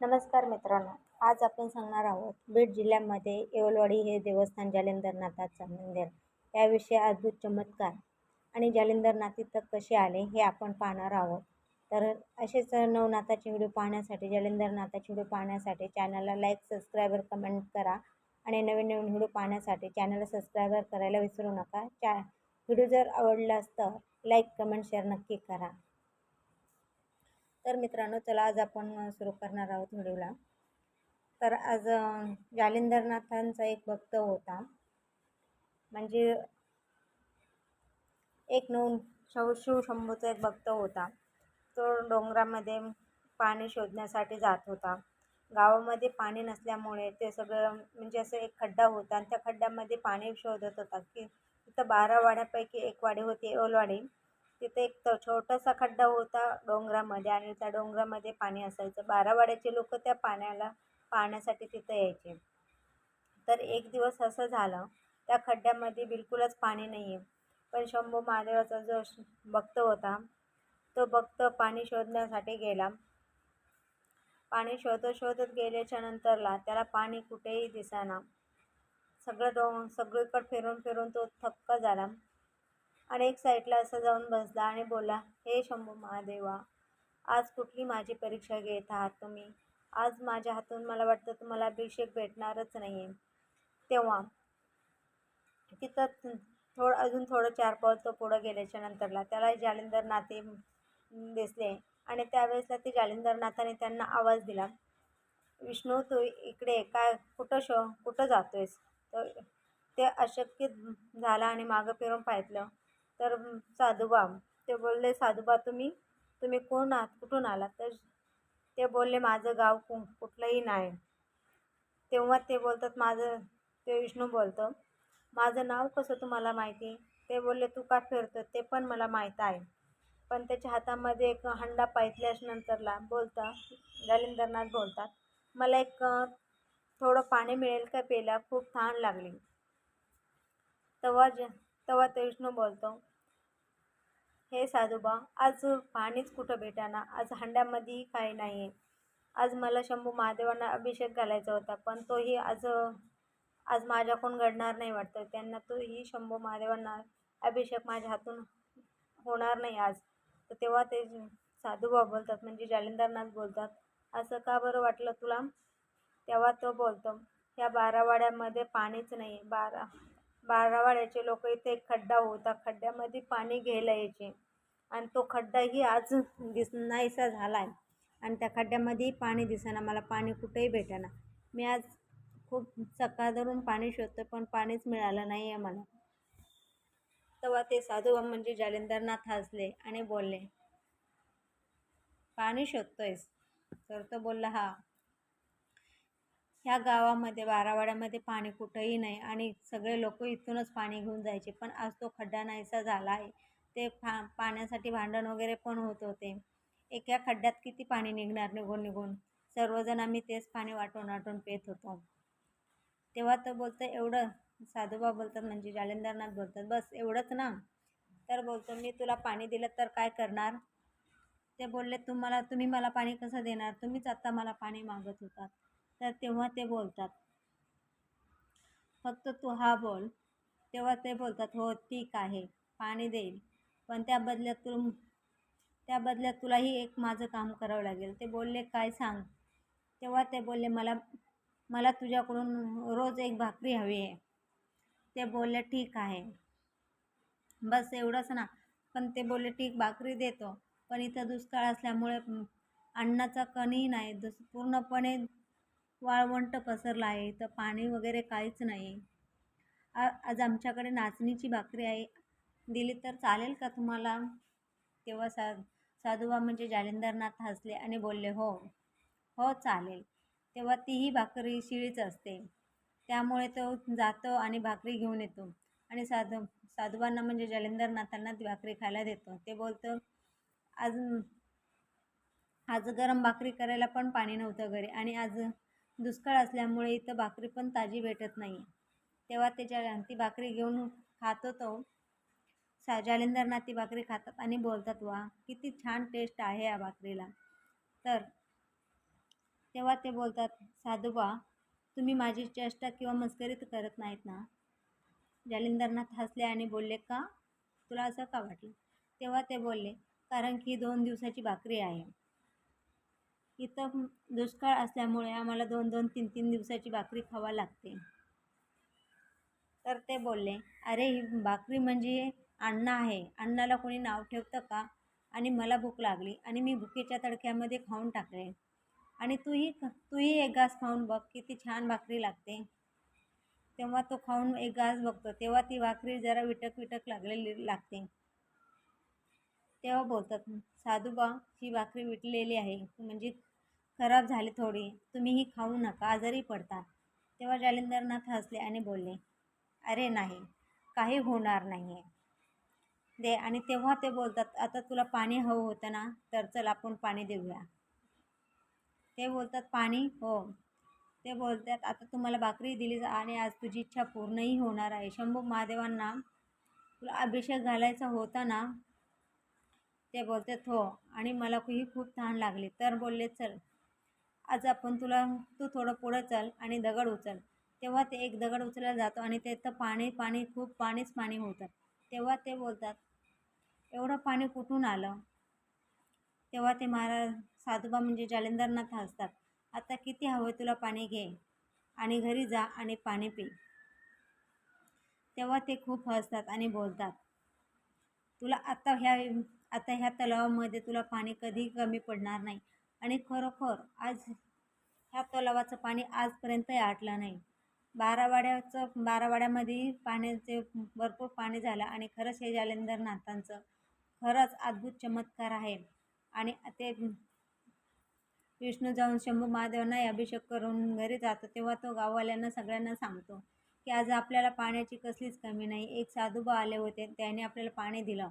नमस्कार मित्रांनो आज आपण सांगणार आहोत बीड जिल्ह्यामध्ये येवलवाडी हे देवस्थान जालिंदरनाथाचं मंदिर. याविषयी अद्भुत चमत्कार आणि जालिंदरनाथ इथं कसे आले हे आपण पाहणार आहोत. तर असेच नवनाथाचे व्हिडिओ पाहण्यासाठी जालिंदरनाथाचे व्हिडिओ पाहण्यासाठी चॅनलला लाईक सबस्क्रायबर कमेंट करा आणि नवीन नवीन व्हिडिओ पाहण्यासाठी चॅनलला सबस्क्रायबर करायला विसरू नका. चॅ व्हिडिओ जर आवडला असतं लाईक कमेंट शेअर नक्की करा. तर मित्रांनो चला आज आपण सुरू करणार आहोत व्हिडिओला. तर आज जालिंदरनाथांचा एक भक्त होता. म्हणजे एक नऊ शव शिवशंभूचा एक भक्त होता. तो डोंगरामध्ये पाणी शोधण्यासाठी जात होता. गावामध्ये पाणी नसल्यामुळे ते सगळं म्हणजे असं एक खड्डा होता आणि त्या खड्ड्यामध्ये पाणी शोधत होता की तिथं बारा वाड्यापैकी एक वाडी होती ओलवाडी. तिथे एक तो छोटासा खड्डा होता डोंगरामध्ये आणि त्या डोंगरामध्ये पाणी असायचं. बारावाड्याचे लोक त्या पाण्याला पाहण्यासाठी तिथं यायचे. तर एक दिवस असं झालं त्या खड्ड्यामध्ये बिलकुलच पाणी नाही आहे पण शंभू महादेवाचा जो भक्त होता तो भक्त पाणी शोधण्यासाठी गेला. पाणी शोधत शोधत गेल्याच्या नंतरला त्याला पाणी कुठेही दिसेना. सगळं डोंग सगळीकडे फिरून फिरून तो थक्क झाला. आणि एक साईडला असं जाऊन बसला आणि बोला हे शंभू महादेवा आज कुठली माझी परीक्षा घेत आहात तुम्ही? आज माझ्या हातून मला वाटतं तुम्हाला अभिषेक भेटणारच नाही आहे तेव्हा तिथं थोडं अजून थोडं चार पाऊल तो पुढं गेल्याच्या नंतरला त्याला जालिंदर नाते दिसले आणि त्यावेळेसला ते जालिंदरनाथाने त्यांना आवाज दिला विष्णू तू इकडे काय कुठं शो कुठं जातो आहेस तर ते अशक्य झालं आणि मागं फिरून पाहितलं तर साधूबा ते बोलले साधूबा तुम्ही तुम्ही कोण आहात? कुठून आलात? तर ते बोलले माझं गाव कु कुठलंही नाही. तेव्हा ते बोलतात माझं ते विष्णू बोलतं माझं नाव कसं तुम्हाला माहिती? ते बोलले तू का फिरतो ते पण मला माहीत आहे. पण त्याच्या हातामध्ये एक हंडा पाहितल्यानंतरला बोलता जालिंदरनाथ बोलतात मला एक थोडं पाणी मिळेल का प्यायला? खूप तहान लागली. तेव्हा ज तेव्हा ते विष्णू बोलतो हे साधूबा आज पाणीच कुठं भेटाना? आज हंड्यामध्येही काही नाही आहे आज मला शंभू महादेवांना अभिषेक घालायचा होता पण तोही आज आज माझ्याकडून घडणार नाही वाटतं. त्यांना तोही शंभू महादेवांना अभिषेक माझ्या हातून होणार नाही आज. तर तेव्हा ते साधूबा बोलतात म्हणजे जालिंदरनाथ बोलतात असं का बरं वाटलं तुला? तेव्हा तो बोलतो ह्या बारावाड्यामध्ये पाणीच नाही बारा बारावाड्याचे लोक इथे एक खड्डा होता. खड्ड्यामध्ये पाणी घ्यायला यायचे. आणि तो खड्डाही आज दिस नाहीसा झाला आहे आणि त्या खड्ड्यामध्येही पाणी दिसेना. मला पाणी कुठेही भेटेना. मी आज खूप सकाळ धरून पाणी शोधतो पण पाणीच मिळालं नाही आहे मला. तेव्हा ते साधू म्हणजे जालिंदरनाथ हसले आणि बोलले पाणी शोधतोयस? तर तो बोलला हा. ह्या गावामध्ये बारावाड्यामध्ये पाणी कुठंही नाही आणि सगळे लोक इथूनच पाणी घेऊन जायचे. पण आज तो खड्डा नाहीसा झाला आहे. ते फा पाण्यासाठी भांडण वगैरे पण होत होते. एका खड्ड्यात किती पाणी निघणार निघून निघून? सर्वजण आम्ही तेच पाणी वाटून वाटून पेत होतो. तेव्हा तर बोलतं एवढं साधूबा बोलतात म्हणजे जालेंदरनाथ बोलतात. बस एवढंच ना? तर बोलतो मी तुला पाणी दिलं तर काय करणार? ते बोलले तुम्हाला तुम्ही मला पाणी कसं देणार? तुम्हीच आत्ता मला पाणी मागत होतात. तर तेव्हा ते बोलतात. फक्त तू हा बोल. तेव्हा ते बोलतात हो ठीक आहे पाणी देईल. पण त्या बदल्यात तू त्या बदल्यात तुलाही एक माझं काम करावं लागेल. ते बोलले काय सांग? तेव्हा ते बोलले मला मला तुझ्याकडून रोज एक भाकरी हवी आहे. ते बोलले ठीक आहे. बस एवढंच ना. पण ते बोलले ठीक भाकरी देतो. पण इथं दुष्काळ असल्यामुळे अन्नाचा कणही नाही. दुस पूर्णपणे वाळवंट पसरला आहे तर पाणी वगैरे काहीच नाही. आ आज आमच्याकडे नाचणीची भाकरी आहे. दिली तर चालेल का तुम्हाला? तेव्हा सा साधूबा म्हणजे जालिंदरनाथ हसले आणि बोलले हो हो चालेल. तेव्हा तीही भाकरी शिळीच असते. त्यामुळे तो जातो आणि भाकरी घेऊन येतो. आणि साधू साधूबांना म्हणजे जालिंदरनाथांना ती भाकरी खायला देतो. ते बोलतं आज आज गरम भाकरी करायला पण पाणी नव्हतं घरी आणि आज दुष्काळ असल्यामुळे इथं भाकरी पण ताजी भेटत नाही तेव्हा त्याच्या ती भाकरी घेऊन खातो तो सा जालिंदरनाथ ती भाकरी खातात आणि बोलतात वा किती छान टेस्ट आहे या भाकरीला. तर तेव्हा ते बोलतात साधूबा तुम्ही माझी चेष्टा किंवा मस्करी तर करत नाहीत ना? जालिंदरनाथ हसले आणि बोलले का? तुला असं का वाटलं? तेव्हा ते बोलले कारण की दोन दिवसाची भाकरी आहे. इथं दुष्काळ असल्यामुळे आम्हाला दोन दोन तीन तीन दिवसाची भाकरी खावा लागते. तर ते बोलले अरे ही भाकरी म्हणजे अन्न आहे. अन्नाला कोणी नाव ठेवतं का? आणि मला भूक लागली आणि मी भुकेच्या तडक्यामध्ये खाऊन टाकले. आणि तूही तूही एक घास खाऊन बघ किती छान भाकरी लागते. तेव्हा तो खाऊन एक घास बघतो. तेव्हा ती भाकरी जरा विटक विटक लागलेली लागते. तेव्हा बोलतात साधूबा ही भाकरी विटलेली आहे. म्हणजे खराब झाली थोडी. तुम्हीही खाऊ नका आजारी पडता तेव्हा जालिंदरनाथ हसले आणि बोलले अरे नाही काही होणार नाही आहे दे आणि तेव्हा ते बोलतात आता तुला पाणी हवं होतं ना तर चल आपण पाणी देऊया. ते बोलतात पाणी? हो. ते बोलतात आता तुम्हाला भाकरी दिली आणि आज तुझी इच्छा पूर्णही होणार आहे. शंभू महादेवांना तुला अभिषेक घालायचा होता ना? ते बोलतात हो आणि मला ही खूप तहान लागली. तर बोलले चल आज आपण तुला तू थोडं पुढं चल आणि दगड उचल. तेव्हा ते एक दगड उचलला जातो आणि तिथं पाणी पाणी खूप पाणीच पाणी होतं. तेव्हा ते बोलतात एवढं पाणी कुठून आलं? तेव्हा ते महाराज साधुबा म्हणजे जालिंदरनाथ हसतात. आता किती हवं तुला पाणी घे आणि घरी जा आणि पाणी पी. तेव्हा ते खूप हसतात आणि बोलतात तुला आता ह्या आता ह्या तलावामध्ये तुला पाणी कधी कमी पडणार नाही. आणि खरोखर आज ह्या तलावाचं पाणी आजपर्यंतही आटलं नाही. बारावाड्याचं बारावाड्यामध्ये पाण्याचे भरपूर पाणी झालं आणि खरंच हे जालिंदरनाथांचं खरंच अद्भुत चमत्कार आहे. आणि ते विष्णू जाऊन शंभू महादेवांनाही अभिषेक करून घरी जातो तेव्हा तो गाववाल्यांना सगळ्यांना सांगतो की आज आपल्याला पाण्याची कसलीच कमी नाही. एक साधूबा आले होते त्याने आपल्याला पाणी दिलं.